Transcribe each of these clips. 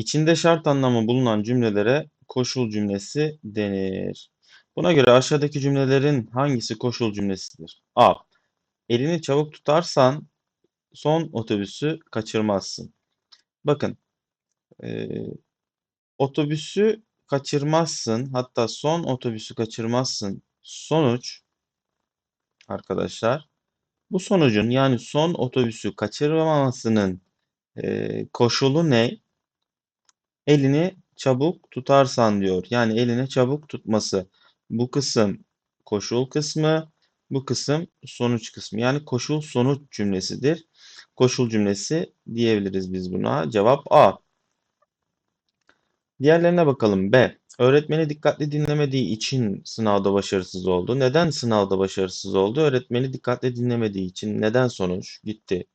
İçinde şart anlamı bulunan cümlelere koşul cümlesi denir. Buna göre aşağıdaki cümlelerin hangisi koşul cümlesidir? A. Elini çabuk tutarsan son otobüsü kaçırmazsın. Bakın, e, otobüsü kaçırmazsın, hatta son otobüsü kaçırmazsın. Sonuç arkadaşlar, bu sonucun yani son otobüsü kaçırmamasının e, koşulu ne? Elini çabuk tutarsan diyor. Yani eline çabuk tutması. Bu kısım koşul kısmı, bu kısım sonuç kısmı. Yani koşul sonuç cümlesidir. Koşul cümlesi diyebiliriz biz buna. Cevap A. Diğerlerine bakalım. B. Öğretmeni dikkatli dinlemediği için sınavda başarısız oldu. Neden sınavda başarısız oldu? Öğretmeni dikkatli dinlemediği için. Neden sonuç? Gitti.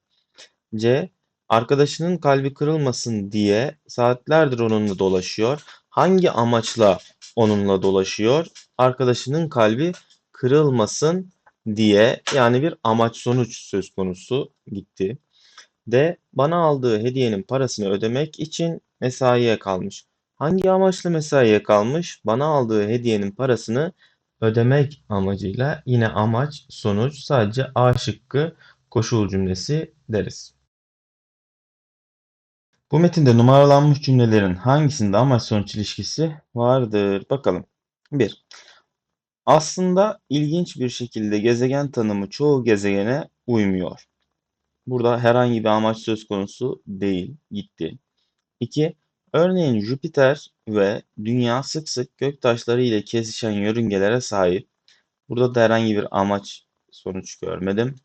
C. Arkadaşının kalbi kırılmasın diye saatlerdir onunla dolaşıyor. Hangi amaçla onunla dolaşıyor? Arkadaşının kalbi kırılmasın diye yani bir amaç sonuç söz konusu gitti. D. Bana aldığı hediyenin parasını ödemek için mesaiye kalmış. Hangi amaçla mesaiye kalmış? Bana aldığı hediyenin parasını ödemek amacıyla yine amaç sonuç sadece A şıkkı koşul cümlesi deriz. Bu metinde numaralanmış cümlelerin hangisinde amaç sonuç ilişkisi vardır? Bakalım. 1. Aslında ilginç bir şekilde gezegen tanımı çoğu gezegene uymuyor. Burada herhangi bir amaç söz konusu değil, gitti. 2. Örneğin Jüpiter ve Dünya sık sık göktaşları ile kesişen yörüngelere sahip. Burada da herhangi bir amaç sonuç görmedim.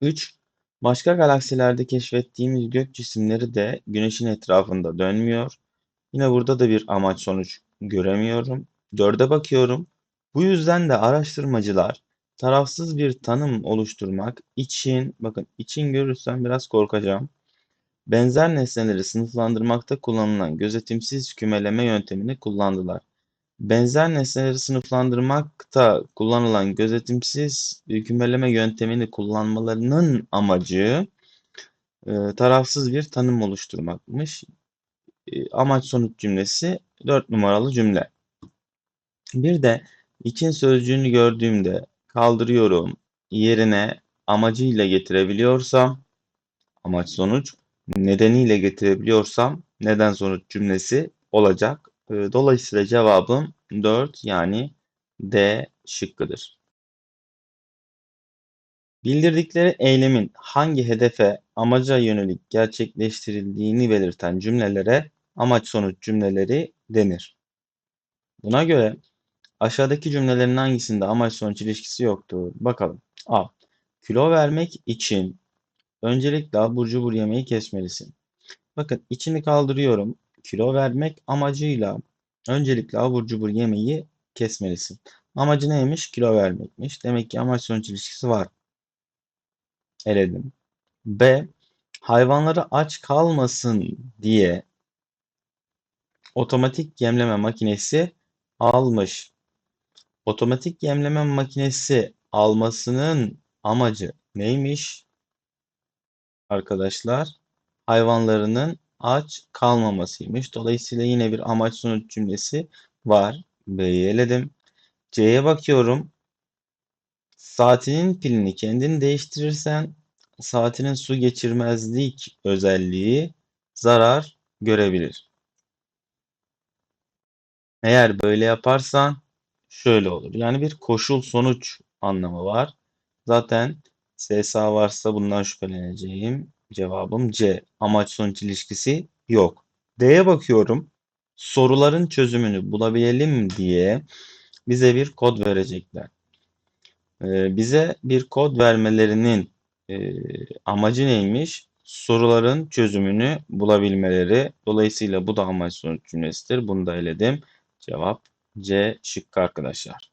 3. Başka galaksilerde keşfettiğimiz gök cisimleri de Güneş'in etrafında dönmüyor. Yine burada da bir amaç sonuç göremiyorum. 4'e bakıyorum. Bu yüzden de araştırmacılar tarafsız bir tanım oluşturmak için, bakın için görürsem biraz korkacağım. Benzer nesneleri sınıflandırmakta kullanılan gözetimsiz kümeleme yöntemini kullandılar. Benzer nesneleri sınıflandırmakta kullanılan gözetimsiz kümeleme yöntemini kullanmalarının amacı e, tarafsız bir tanım oluşturmakmış. E, amaç sonuç cümlesi 4 numaralı cümle. Bir de için sözcüğünü gördüğümde kaldırıyorum yerine amacıyla getirebiliyorsam amaç sonuç nedeniyle getirebiliyorsam neden sonuç cümlesi olacak. Ee, dolayısıyla cevabım 4 yani D şıkkıdır. Bildirdikleri eylemin hangi hedefe, amaca yönelik gerçekleştirildiğini belirten cümlelere amaç sonuç cümleleri denir. Buna göre aşağıdaki cümlelerin hangisinde amaç sonuç ilişkisi yoktur? Bakalım. A. Kilo vermek için öncelikle abur cubur yemeği kesmelisin. Bakın içini kaldırıyorum kilo vermek amacıyla öncelikle abur cubur yemeği kesmelisin. Amacı neymiş? Kilo vermekmiş. Demek ki amaç sonuç ilişkisi var. Eledim. B. Hayvanları aç kalmasın diye otomatik yemleme makinesi almış. Otomatik yemleme makinesi almasının amacı neymiş? Arkadaşlar hayvanlarının aç kalmamasıymış. Dolayısıyla yine bir amaç sonuç cümlesi var. B'yi eledim. C'ye bakıyorum. Saatinin pilini kendin değiştirirsen saatinin su geçirmezlik özelliği zarar görebilir. Eğer böyle yaparsan şöyle olur. Yani bir koşul sonuç anlamı var. Zaten SSA varsa bundan şüpheleneceğim. Cevabım C. Amaç sonuç ilişkisi yok. D'ye bakıyorum. Soruların çözümünü bulabilelim diye bize bir kod verecekler. Ee, bize bir kod vermelerinin e, amacı neymiş? Soruların çözümünü bulabilmeleri. Dolayısıyla bu da amaç sonuç cümlesidir. Bunu da eledim. Cevap C şıkkı arkadaşlar.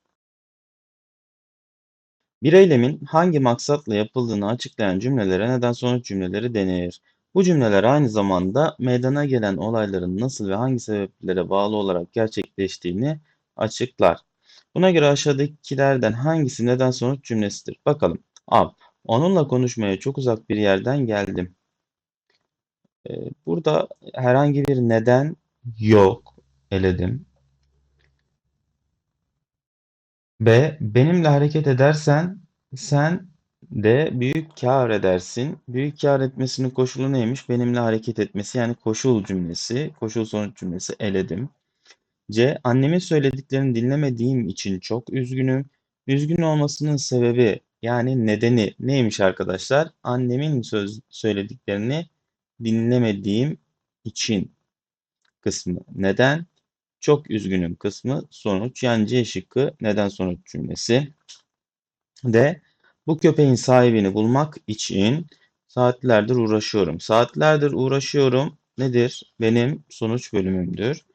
Bir eylemin hangi maksatla yapıldığını açıklayan cümlelere neden sonuç cümleleri denir. Bu cümleler aynı zamanda meydana gelen olayların nasıl ve hangi sebeplere bağlı olarak gerçekleştiğini açıklar. Buna göre aşağıdakilerden hangisi neden sonuç cümlesidir? Bakalım. A. Onunla konuşmaya çok uzak bir yerden geldim. Ee, burada herhangi bir neden yok. Eledim. B. Benimle hareket edersen sen de büyük kâr edersin. Büyük kâr etmesinin koşulu neymiş? Benimle hareket etmesi yani koşul cümlesi, koşul sonuç cümlesi eledim. C. Annemin söylediklerini dinlemediğim için çok üzgünüm. Üzgün olmasının sebebi yani nedeni neymiş arkadaşlar? Annemin söz söylediklerini dinlemediğim için kısmı. Neden? Çok üzgünüm kısmı sonuç. Yani C şıkkı neden sonuç cümlesi. D. Bu köpeğin sahibini bulmak için saatlerdir uğraşıyorum. Saatlerdir uğraşıyorum nedir? Benim sonuç bölümümdür.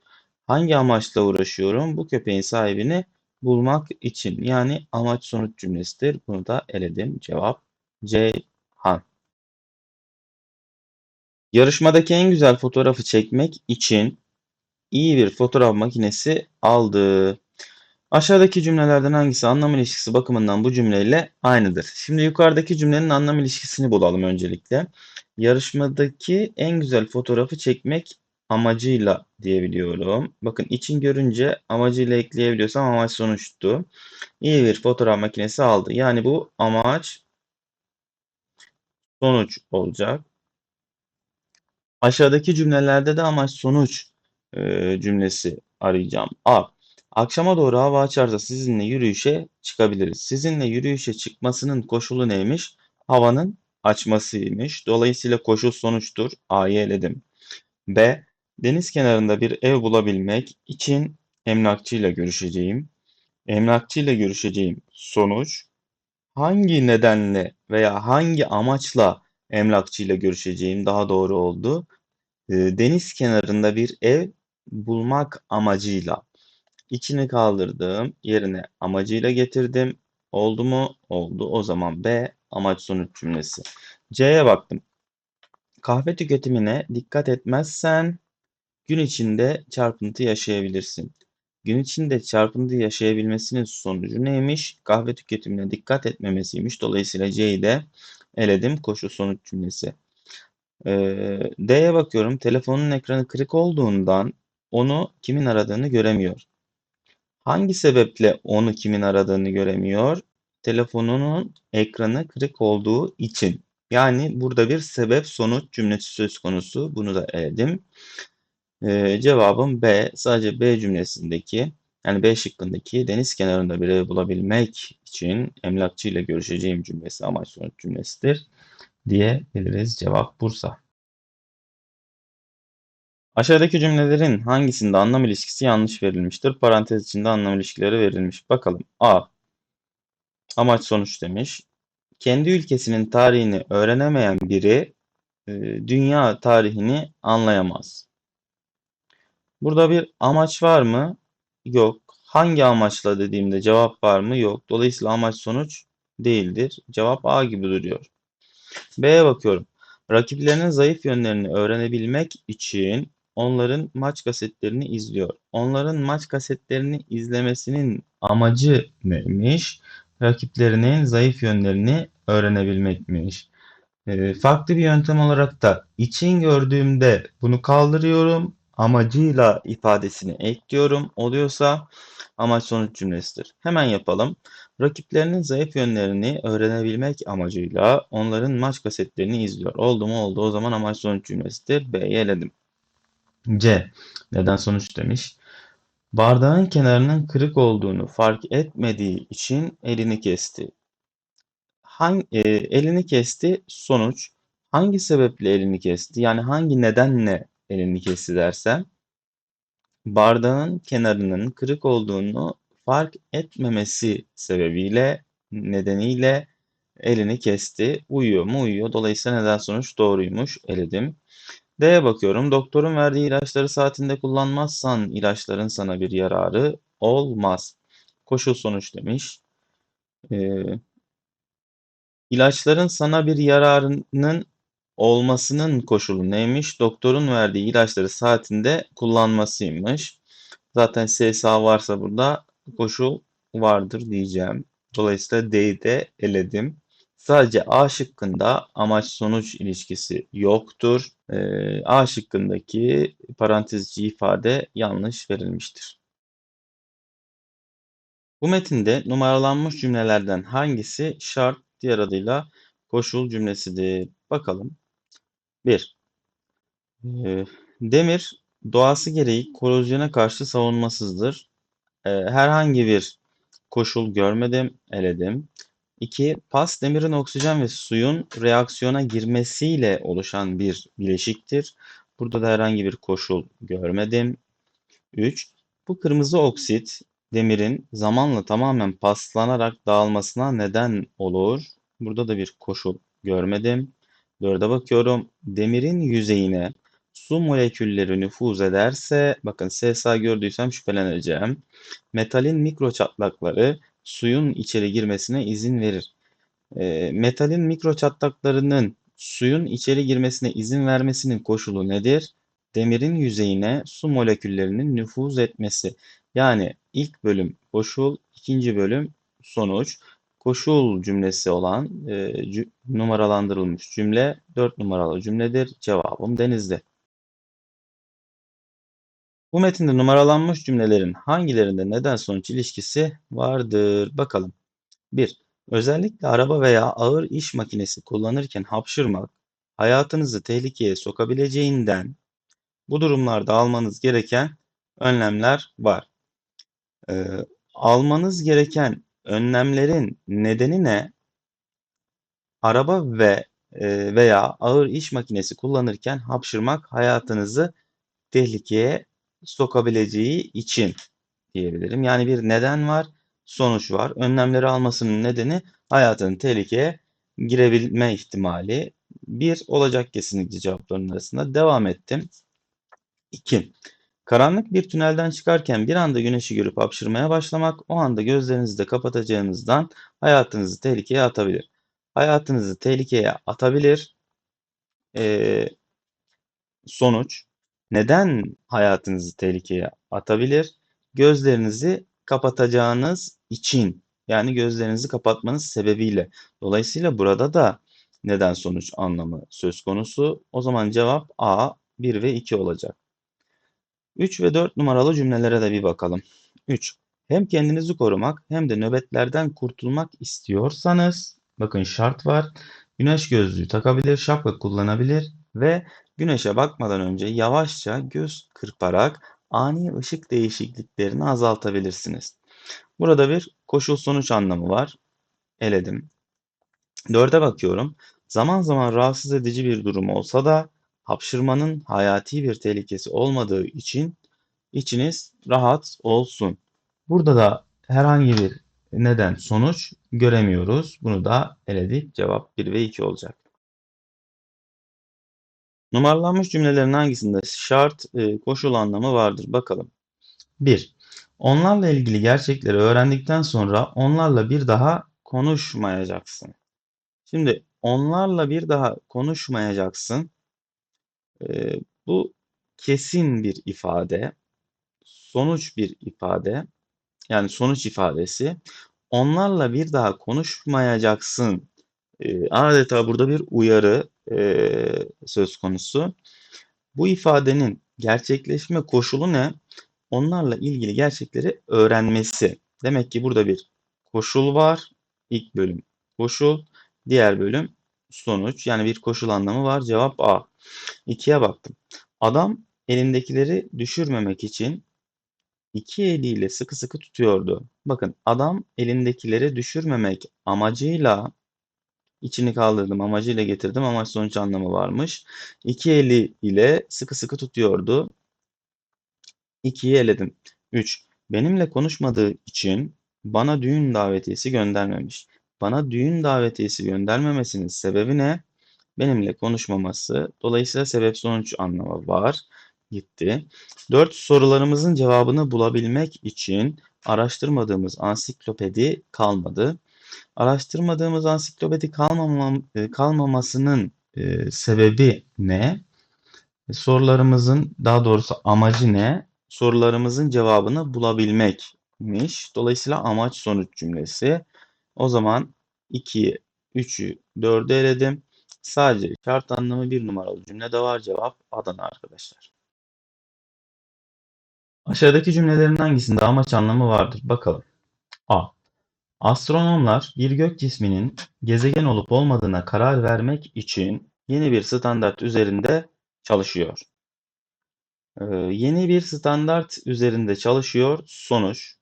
Hangi amaçla uğraşıyorum? Bu köpeğin sahibini bulmak için. Yani amaç sonuç cümlesidir. Bunu da eledim. Cevap Ceyhan. Yarışmadaki en güzel fotoğrafı çekmek için iyi bir fotoğraf makinesi aldı. Aşağıdaki cümlelerden hangisi anlam ilişkisi bakımından bu cümleyle aynıdır? Şimdi yukarıdaki cümlenin anlam ilişkisini bulalım öncelikle. Yarışmadaki en güzel fotoğrafı çekmek amacıyla diyebiliyorum. Bakın için görünce amacıyla ekleyebiliyorsam amaç sonuçtu. İyi bir fotoğraf makinesi aldı. Yani bu amaç sonuç olacak. Aşağıdaki cümlelerde de amaç sonuç e, cümlesi arayacağım. A. Akşama doğru hava açarsa sizinle yürüyüşe çıkabiliriz. Sizinle yürüyüşe çıkmasının koşulu neymiş? Havanın açmasıymış. Dolayısıyla koşul sonuçtur. A'yı eledim. B. Deniz kenarında bir ev bulabilmek için emlakçıyla görüşeceğim. Emlakçıyla görüşeceğim sonuç hangi nedenle veya hangi amaçla emlakçıyla görüşeceğim daha doğru oldu. Ee, deniz kenarında bir ev bulmak amacıyla içini kaldırdım yerine amacıyla getirdim. Oldu mu? Oldu. O zaman B amaç sonuç cümlesi. C'ye baktım. Kahve tüketimine dikkat etmezsen gün içinde çarpıntı yaşayabilirsin. Gün içinde çarpıntı yaşayabilmesinin sonucu neymiş? Kahve tüketimine dikkat etmemesiymiş. Dolayısıyla C'yi de eledim. Koşu sonuç cümlesi. Ee, D'ye bakıyorum. Telefonun ekranı kırık olduğundan onu kimin aradığını göremiyor. Hangi sebeple onu kimin aradığını göremiyor? Telefonunun ekranı kırık olduğu için. Yani burada bir sebep sonuç cümlesi söz konusu. Bunu da eledim. Ee, cevabım B. Sadece B cümlesindeki yani B şıkkındaki deniz kenarında bir ev bulabilmek için emlakçı ile görüşeceğim cümlesi amaç sonuç cümlesidir diyebiliriz. Cevap Bursa. Aşağıdaki cümlelerin hangisinde anlam ilişkisi yanlış verilmiştir? Parantez içinde anlam ilişkileri verilmiş. Bakalım. A. Amaç sonuç demiş. Kendi ülkesinin tarihini öğrenemeyen biri e, dünya tarihini anlayamaz. Burada bir amaç var mı? Yok. Hangi amaçla dediğimde cevap var mı? Yok. Dolayısıyla amaç sonuç değildir. Cevap A gibi duruyor. B'ye bakıyorum. Rakiplerinin zayıf yönlerini öğrenebilmek için onların maç kasetlerini izliyor. Onların maç kasetlerini izlemesinin amacı neymiş? Rakiplerinin zayıf yönlerini öğrenebilmekmiş. E, farklı bir yöntem olarak da için gördüğümde bunu kaldırıyorum. Amacıyla ifadesini ekliyorum. Oluyorsa amaç sonuç cümlesidir. Hemen yapalım. Rakiplerinin zayıf yönlerini öğrenebilmek amacıyla onların maç kasetlerini izliyor. Oldu mu oldu. O zaman amaç sonuç cümlesidir. B'yi eledim. C. Neden sonuç demiş. Bardağın kenarının kırık olduğunu fark etmediği için elini kesti. Hangi, e, elini kesti sonuç. Hangi sebeple elini kesti? Yani hangi nedenle elini kesti dersem bardağın kenarının kırık olduğunu fark etmemesi sebebiyle nedeniyle elini kesti. Uyuyor mu? Uyuyor. Dolayısıyla neden sonuç doğruymuş. Eledim. D'ye bakıyorum. Doktorun verdiği ilaçları saatinde kullanmazsan ilaçların sana bir yararı olmaz. Koşul sonuç demiş. Ee, ilaçların sana bir yararının olmasının koşulu neymiş? Doktorun verdiği ilaçları saatinde kullanmasıymış. Zaten SSA varsa burada koşul vardır diyeceğim. Dolayısıyla D'yi de eledim. Sadece A şıkkında amaç sonuç ilişkisi yoktur. Ee, A şıkkındaki parantez içi ifade yanlış verilmiştir. Bu metinde numaralanmış cümlelerden hangisi şart, diğer adıyla koşul cümlesidir? Bakalım. 1. Ee, demir doğası gereği korozyona karşı savunmasızdır. Ee, herhangi bir koşul görmedim, eledim. 2. Pas demirin oksijen ve suyun reaksiyona girmesiyle oluşan bir bileşiktir. Burada da herhangi bir koşul görmedim. 3. Bu kırmızı oksit demirin zamanla tamamen paslanarak dağılmasına neden olur. Burada da bir koşul görmedim. 4'e bakıyorum. Demirin yüzeyine su molekülleri nüfuz ederse, bakın SSA gördüysem şüpheleneceğim. Metalin mikro çatlakları suyun içeri girmesine izin verir. E, metalin mikro çatlaklarının suyun içeri girmesine izin vermesinin koşulu nedir? Demirin yüzeyine su moleküllerinin nüfuz etmesi. Yani ilk bölüm koşul, ikinci bölüm sonuç. Koşul cümlesi olan e, numaralandırılmış cümle 4 numaralı cümledir. Cevabım denizde. Bu metinde numaralanmış cümlelerin hangilerinde neden sonuç ilişkisi vardır? Bakalım. 1. Özellikle araba veya ağır iş makinesi kullanırken hapşırmak hayatınızı tehlikeye sokabileceğinden bu durumlarda almanız gereken önlemler var. Ee, almanız gereken önlemlerin nedeni ne? Araba ve e, veya ağır iş makinesi kullanırken hapşırmak hayatınızı tehlikeye sokabileceği için diyebilirim. Yani bir neden var, sonuç var. Önlemleri almasının nedeni hayatın tehlikeye girebilme ihtimali. Bir olacak kesinlikle cevapların arasında. Devam ettim. 2. Karanlık bir tünelden çıkarken bir anda güneşi görüp hapşırmaya başlamak o anda gözlerinizi de kapatacağınızdan hayatınızı tehlikeye atabilir. Hayatınızı tehlikeye atabilir. Ee, sonuç neden hayatınızı tehlikeye atabilir? Gözlerinizi kapatacağınız için yani gözlerinizi kapatmanız sebebiyle. Dolayısıyla burada da neden sonuç anlamı söz konusu. O zaman cevap A 1 ve 2 olacak. 3 ve 4 numaralı cümlelere de bir bakalım. 3. Hem kendinizi korumak hem de nöbetlerden kurtulmak istiyorsanız bakın şart var. Güneş gözlüğü takabilir, şapka kullanabilir ve güneşe bakmadan önce yavaşça göz kırparak ani ışık değişikliklerini azaltabilirsiniz. Burada bir koşul sonuç anlamı var. Eledim. Dörde bakıyorum. Zaman zaman rahatsız edici bir durum olsa da hapşırmanın hayati bir tehlikesi olmadığı için içiniz rahat olsun. Burada da herhangi bir neden sonuç göremiyoruz. Bunu da eledik. Cevap 1 ve 2 olacak. Numaralanmış cümlelerin hangisinde şart e, koşul anlamı vardır? Bakalım. 1. Onlarla ilgili gerçekleri öğrendikten sonra onlarla bir daha konuşmayacaksın. Şimdi onlarla bir daha konuşmayacaksın. E, bu kesin bir ifade, sonuç bir ifade, yani sonuç ifadesi. Onlarla bir daha konuşmayacaksın. E, adeta burada bir uyarı e, söz konusu. Bu ifadenin gerçekleşme koşulu ne? Onlarla ilgili gerçekleri öğrenmesi. Demek ki burada bir koşul var. İlk bölüm koşul, diğer bölüm sonuç. Yani bir koşul anlamı var. Cevap A. İkiye baktım. Adam elindekileri düşürmemek için iki eliyle sıkı sıkı tutuyordu. Bakın adam elindekileri düşürmemek amacıyla içini kaldırdım amacıyla getirdim. Amaç sonuç anlamı varmış. İki eli ile sıkı sıkı tutuyordu. 2'yi eledim. 3. Benimle konuşmadığı için bana düğün davetiyesi göndermemiş. Bana düğün davetiyesi göndermemesinin sebebi ne? Benimle konuşmaması. Dolayısıyla sebep sonuç anlamı var. Gitti. 4. Sorularımızın cevabını bulabilmek için araştırmadığımız ansiklopedi kalmadı. Araştırmadığımız ansiklopedi kalmamam, e, kalmamasının e, sebebi ne? Sorularımızın daha doğrusu amacı ne? Sorularımızın cevabını bulabilmekmiş. Dolayısıyla amaç sonuç cümlesi. O zaman 2'yi 3'ü 4'ü eledim. Sadece şart anlamı bir numaralı cümlede var. Cevap Adana arkadaşlar. Aşağıdaki cümlelerin hangisinde amaç anlamı vardır? Bakalım. A. Astronomlar bir gök cisminin gezegen olup olmadığına karar vermek için yeni bir standart üzerinde çalışıyor. Ee, yeni bir standart üzerinde çalışıyor. Sonuç.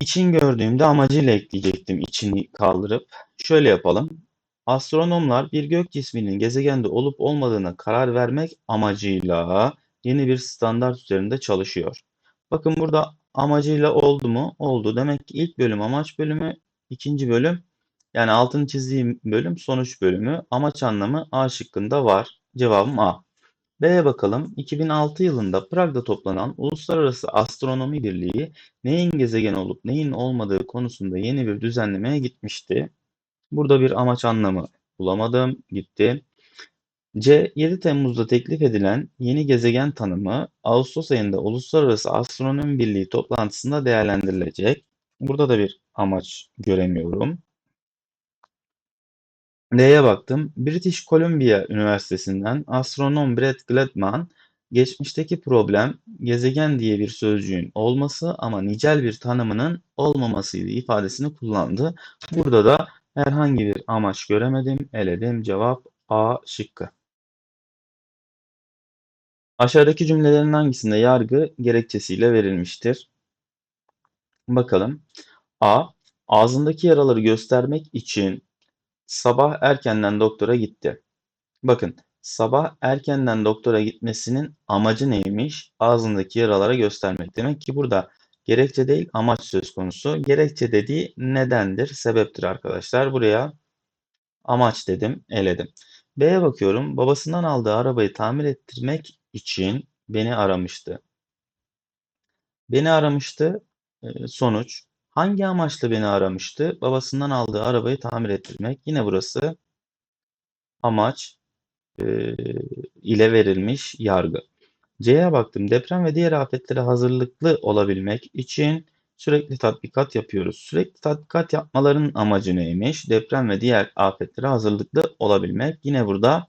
İçin gördüğümde amacıyla ekleyecektim içini kaldırıp. Şöyle yapalım. Astronomlar bir gök cisminin gezegende olup olmadığına karar vermek amacıyla yeni bir standart üzerinde çalışıyor. Bakın burada amacıyla oldu mu? Oldu. Demek ki ilk bölüm amaç bölümü, ikinci bölüm yani altını çizdiğim bölüm sonuç bölümü. Amaç anlamı A şıkkında var. Cevabım A. B'ye bakalım. 2006 yılında Prag'da toplanan Uluslararası Astronomi Birliği neyin gezegen olup neyin olmadığı konusunda yeni bir düzenlemeye gitmişti. Burada bir amaç anlamı bulamadım. Gitti. C. 7 Temmuz'da teklif edilen yeni gezegen tanımı Ağustos ayında Uluslararası Astronomi Birliği toplantısında değerlendirilecek. Burada da bir amaç göremiyorum. D'ye baktım. British Columbia Üniversitesi'nden astronom Brett Gladman, geçmişteki problem gezegen diye bir sözcüğün olması ama nicel bir tanımının olmamasıydı ifadesini kullandı. Burada da herhangi bir amaç göremedim. Eledim. Cevap A şıkkı. Aşağıdaki cümlelerin hangisinde yargı gerekçesiyle verilmiştir? Bakalım. A. Ağzındaki yaraları göstermek için sabah erkenden doktora gitti. Bakın sabah erkenden doktora gitmesinin amacı neymiş? Ağzındaki yaralara göstermek. Demek ki burada gerekçe değil amaç söz konusu. Gerekçe dediği nedendir, sebeptir arkadaşlar. Buraya amaç dedim, eledim. B'ye bakıyorum. Babasından aldığı arabayı tamir ettirmek için beni aramıştı. Beni aramıştı. E, sonuç. Hangi amaçla beni aramıştı? Babasından aldığı arabayı tamir ettirmek. Yine burası amaç e, ile verilmiş yargı. C'ye baktım. Deprem ve diğer afetlere hazırlıklı olabilmek için sürekli tatbikat yapıyoruz. Sürekli tatbikat yapmaların amacı neymiş? Deprem ve diğer afetlere hazırlıklı olabilmek. Yine burada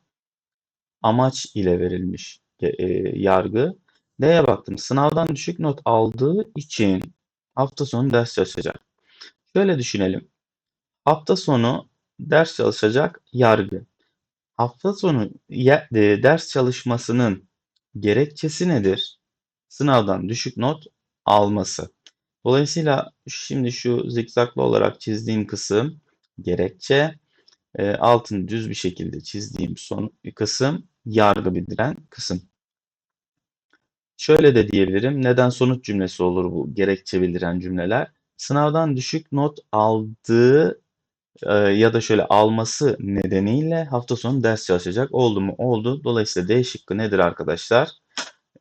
amaç ile verilmiş e, yargı. D'ye baktım. Sınavdan düşük not aldığı için hafta sonu ders çalışacak. Şöyle düşünelim. Hafta sonu ders çalışacak yargı. Hafta sonu e, ders çalışmasının gerekçesi nedir? Sınavdan düşük not alması. Dolayısıyla şimdi şu zikzaklı olarak çizdiğim kısım gerekçe, e, altını düz bir şekilde çizdiğim son kısım yargı bildiren kısım. Şöyle de diyebilirim. Neden sonuç cümlesi olur bu gerekçe bildiren cümleler? Sınavdan düşük not aldığı e, ya da şöyle alması nedeniyle hafta sonu ders çalışacak. Oldu mu? Oldu. Dolayısıyla D şıkkı nedir arkadaşlar?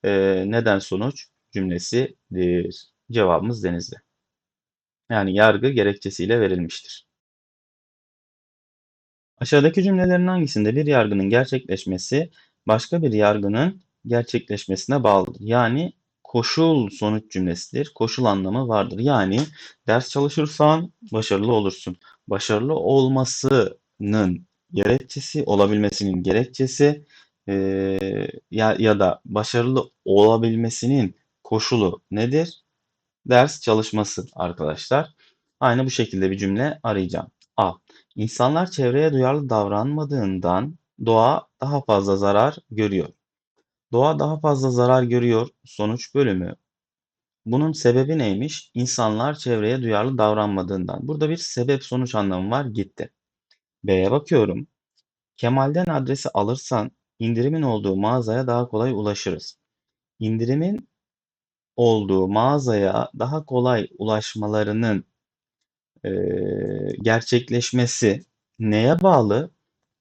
E, neden sonuç cümlesidir. Cevabımız denizli. Yani yargı gerekçesiyle verilmiştir. Aşağıdaki cümlelerin hangisinde bir yargının gerçekleşmesi başka bir yargının gerçekleşmesine bağlıdır? Yani koşul sonuç cümlesidir. Koşul anlamı vardır. Yani ders çalışırsan başarılı olursun. Başarılı olmasının gerekçesi, olabilmesinin gerekçesi e, ya, ya da başarılı olabilmesinin koşulu nedir? Ders çalışması arkadaşlar. Aynı bu şekilde bir cümle arayacağım. A. İnsanlar çevreye duyarlı davranmadığından doğa daha fazla zarar görüyor. Doğa daha fazla zarar görüyor. Sonuç bölümü. Bunun sebebi neymiş? İnsanlar çevreye duyarlı davranmadığından. Burada bir sebep sonuç anlamı var. Gitti. B'ye bakıyorum. Kemal'den adresi alırsan indirimin olduğu mağazaya daha kolay ulaşırız. İndirimin olduğu mağazaya daha kolay ulaşmalarının e, gerçekleşmesi neye bağlı?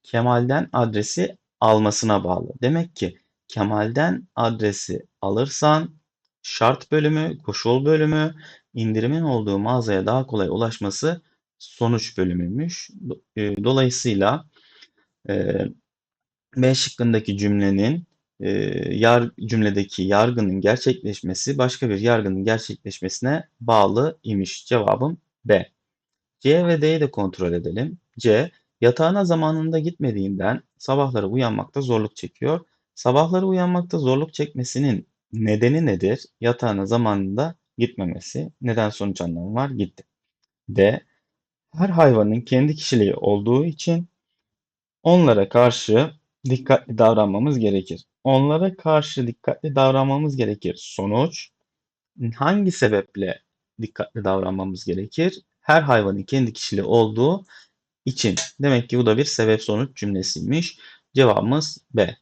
Kemal'den adresi almasına bağlı. Demek ki Kemal'den adresi alırsan şart bölümü, koşul bölümü, indirimin olduğu mağazaya daha kolay ulaşması sonuç bölümüymüş. E, dolayısıyla e, B şıkkındaki cümlenin e, yar, cümledeki yargının gerçekleşmesi başka bir yargının gerçekleşmesine bağlı imiş. Cevabım B. C ve D'yi de kontrol edelim. C, yatağına zamanında gitmediğinden sabahları uyanmakta zorluk çekiyor. Sabahları uyanmakta zorluk çekmesinin nedeni nedir? Yatağına zamanında gitmemesi. Neden sonuç anlamı var? Gitti. D, her hayvanın kendi kişiliği olduğu için onlara karşı dikkatli davranmamız gerekir. Onlara karşı dikkatli davranmamız gerekir. Sonuç, hangi sebeple dikkatli davranmamız gerekir? Her hayvanın kendi kişiliği olduğu için. Demek ki bu da bir sebep sonuç cümlesiymiş. Cevabımız B.